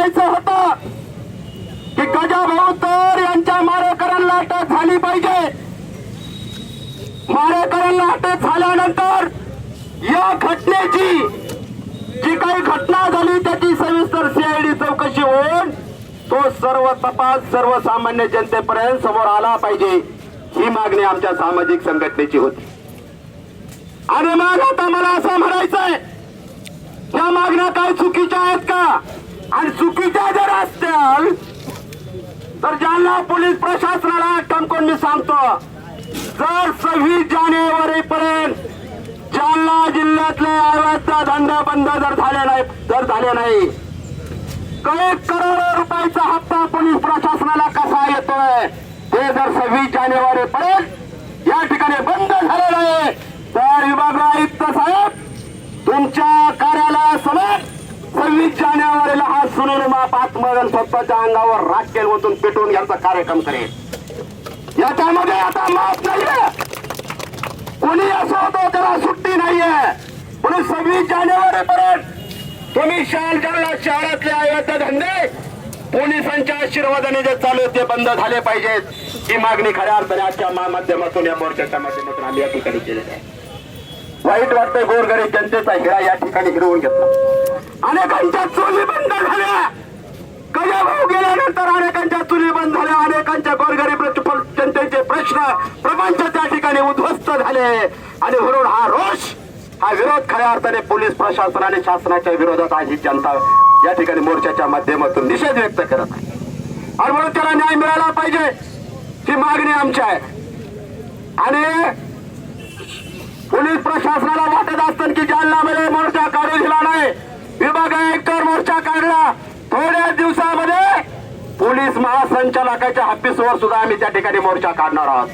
द्यायचं होतं की गजा भाऊ तर यांच्या मारेकरांना अटक झाली पाहिजे. मारेकरांना अटक झाल्यानंतर या घटनेची जी काही घटना झाली त्याची सविस्तर सीआयडी चौकशी होऊन तो सर्व तपास सर्वसामान्य जनतेपर्यंत समोर आला पाहिजे. ही मागणी आमच्या सामाजिक संघटनेची होती. आणि मग आता मला असं म्हणायचंय या मागण्या काय चुकीच्या आहेत का? आणि चुकीच्या जर असतील तर जालना पोलीस प्रशासनाला ठणकून मी सांगतो. जर सव्वीस जानेवारी पर्यंत जालना जिल्ह्यातले आवाजचा धंदा बंद जर झाले नाही जर झाले नाही काही करोडो रुपयाचा हप्ता पोलीस प्रशासनाला कसा येतोय? ते जर सव्वीस जानेवारी पर्यंत या ठिकाणी बंद झाले नाही तर विभाग आयुक्त साहेब तुमच्या सव्वीस जानेवारीला हा सुनील माप आत्मगन स्वतःच्या अंगावर राखेल ओतून पेटवून यांचा कार्यक्रम करेल. याच्यामध्ये आता माफ नाहीये. कोणी असं होतं त्याला सुट्टी नाहीये. म्हणून सव्वीस जानेवारी पर्यंत तुम्ही शाल जाणला शहरातले आयोगाचे धंदे पोलिसांच्या आशीर्वादाने जे चालू ते बंद झाले पाहिजेत. ही मागणी खऱ्या अर्थाने आजच्या मा- माध्यमातून या मोर्चाच्या माध्यमातून आम्ही या ठिकाणी केलेली आहे. वाईट वाटतंय गोरगरीब जनतेचा हिरा या ठिकाणी हिरवून घेतला. अनेकांच्या चोली बंद झाल्या. कया भाऊ गेल्यानंतर अनेकांच्या चुली बंद झाल्या. अनेकांच्या गोरगरीब जनतेचे प्रश्न प्रपंच त्या ठिकाणी उद्ध्वस्त झाले. आणि म्हणून हा रोष हा विरोध खऱ्या अर्थाने पोलीस प्रशासन आणि शासनाच्या विरोधात आज ही जनता या ठिकाणी मोर्चाच्या माध्यमातून निषेध व्यक्त करत आहे. आणि म्हणून त्याला न्याय मिळाला पाहिजे. ही मागणी आमची आहे. आणि पोलीस प्रशासनाला वाटत असतं की जालनामध्ये मोर्चा काढून दिला नाही. बाबा आयुक्तावर मोर्चा काढला. थोड्याच दिवसामध्ये पोलीस महासंचालकाच्या ऑफिसवर सुद्धा आम्ही त्या ठिकाणी मोर्चा काढणार आहोत.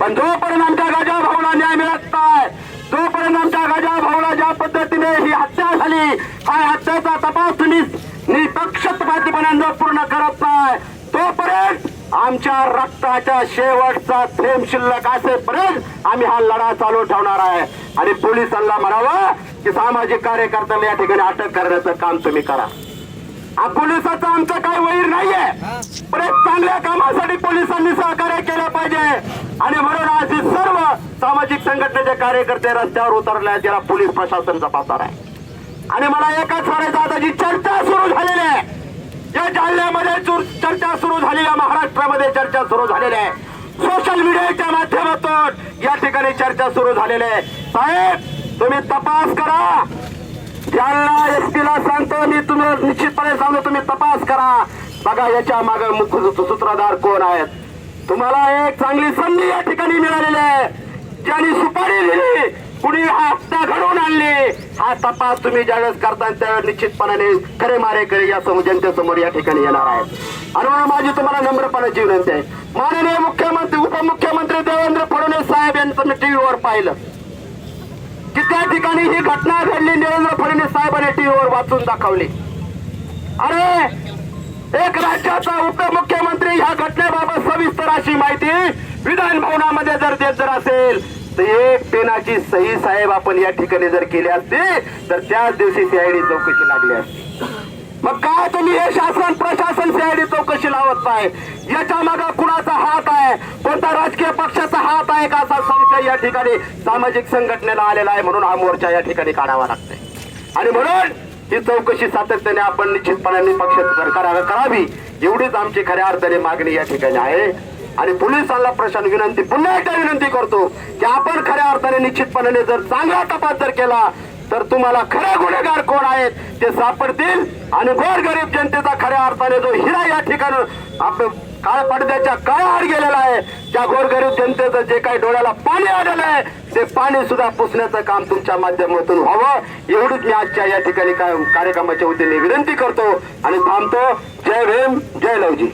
पण जोपर्यंत आमच्या गजा भाऊला न्याय मिळत नाही जोपर्यंत आमच्या गजा भाऊला ज्या पद्धतीने ही हत्या झाली हा हत्याचा तपास तुम्ही निपक्षपातीपणे जर पूर्ण करत नाही तोपर्यंत आमच्या रक्ताच्या शेवटचा थेंब शिल्लक असेपर्यंत आम्ही हा लढा चालू ठेवणार आहे. आणि पोलिसांना म्हणावं की सामाजिक कार्यकर्त्यांना या ठिकाणी अटक करण्याचं काम तुम्ही करा. हा पोलिसाचं आमचं काही वैर नाहीये. पण एक चांगल्या कामासाठी पोलिसांनी सहकार्य केलं पाहिजे. आणि म्हणून आज सर्व सामाजिक संघटनेचे कार्यकर्ते रस्त्यावर उतरले ज्याला पोलीस प्रशासन तपासणार आहे. आणि मला एकच म्हणायचं आता जी चर्चा सुरू झालेली आहे या जालन्यामध्ये चर्चा सुरू झालेल्या महाराष्ट्रामध्ये चर्चा सुरू झालेली आहे. सोशल मीडियाच्या माध्यमातून या ठिकाणी चर्चा सुरू झालेली आहे. साहेब तुम्ही तपास करा. जालना एसपीला सांगतो मी तुम्ही निश्चितपणे सांगतो तुम्ही तपास करा. बघा याच्या माग मुख्य सूत्रधार कोण आहेत? तुम्हाला एक चांगली संधी या ठिकाणी मिळालेली आहे. ज्यांनी सुपारी दिली कुणी हत्या घडवून आणली. हा तपास तुम्ही ज्यावेळेस करता त्यावेळेस निश्चितपणाने खरे मारे करे या समोर जनतेसमोर या ठिकाणी येणार आहेत. आणि म्हणून माझी तुम्हाला नम्रपणाची विनंती आहे. माननीय मुख्यमंत्री उपमुख्यमंत्री देवेंद्र फडणवीस साहेब यांचं मी टीव्हीवर पाहिलं. की त्या ठिकाणी ही घटना घडली देवेंद्र फडणवीस साहेबांनी टीव्हीवर वाचून दाखवली. अरे एक राज्याचा उपमुख्यमंत्री ह्या घटनेबाबत सविस्तर अशी माहिती विधान भवनामध्ये जर देत जर असेल तर एक पेनाची सही साहेब आपण या ठिकाणी जर केली असती तर त्याच दिवशी सीआयडी चौकशी लागली असती. मग काय तुम्ही हे शासन प्रशासन सीआयडी चौकशी लावत नाही? याच्या मागे कुणाचा हात आहे? कोणता राजकीय पक्षाचा हात आहे का या ठिकाणी सामाजिक संघटनेला आलेला आहे म्हणून हा मोर्चा या ठिकाणी काढावा लागतोय. आणि म्हणून ही चौकशी सातत्याने आपण निश्चितपणे पक्ष सरकार करावी एवढीच आमची खऱ्या अर्थाने मागणी या ठिकाणी आहे. आणि पोलिसांना प्रशासन विनंती पुन्हा एकदा विनंती करतो की आपण खऱ्या अर्थाने निश्चितपणे जर चांगला तपास जर केला तर तुम्हाला खरे गुन्हेगार कोण आहेत ते सापडतील. आणि गोरगरीब जनतेचा खऱ्या अर्थाने जो हिरा या ठिकाणी आपण काळ पडद्याच्या काळाआड गेलेला आहे. त्या गोरगरीब जनतेचं जे काही डोळ्याला पाणी आलेलं आहे ते पाणी सुद्धा पुसण्याचं काम तुमच्या माध्यमातून व्हावं. एवढीच मी आजच्या या ठिकाणी काय- कार्यक्रमाच्या वतीने विनंती करतो आणि थांबतो. जय भीम जय लवजी.